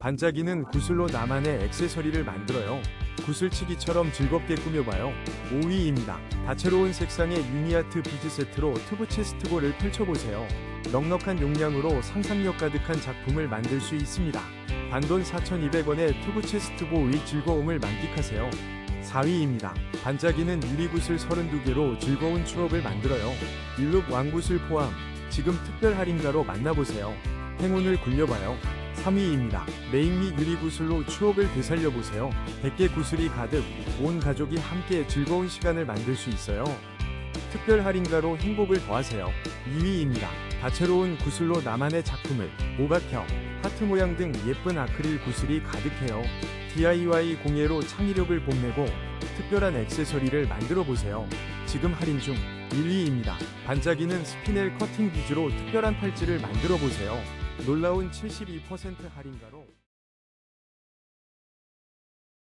반짝이는 구슬로 나만의 액세서리를 만들어요. 구슬치기처럼 즐겁게 꾸며봐요. 5위입니다. 다채로운 색상의 유니아트 비즈 세트로 튜브 체스트볼을 펼쳐보세요. 넉넉한 용량으로 상상력 가득한 작품을 만들 수 있습니다. 단돈 4,200원의 튜브 체스트볼의 즐거움을 만끽하세요. 4위입니다. 반짝이는 유리구슬 32개로 즐거운 추억을 만들어요. 일룩 왕구슬 포함. 지금 특별 할인가로 만나보세요. 행운을 굴려봐요. 3위입니다. 메인미 유리구슬로 추억을 되살려보세요. 100개 구슬이 가득, 온 가족이 함께 즐거운 시간을 만들 수 있어요. 특별 할인가로 행복을 더하세요. 2위입니다. 다채로운 구슬로 나만의 작품을 오각형, 하트 모양 등 예쁜 아크릴 구슬이 가득해요. DIY 공예로 창의력을 뽐내고 특별한 액세서리를 만들어 보세요. 지금 할인 중 1위입니다. 반짝이는 스피넬 커팅 비즈로 특별한 팔찌를 만들어 보세요. 놀라운 72% 할인가로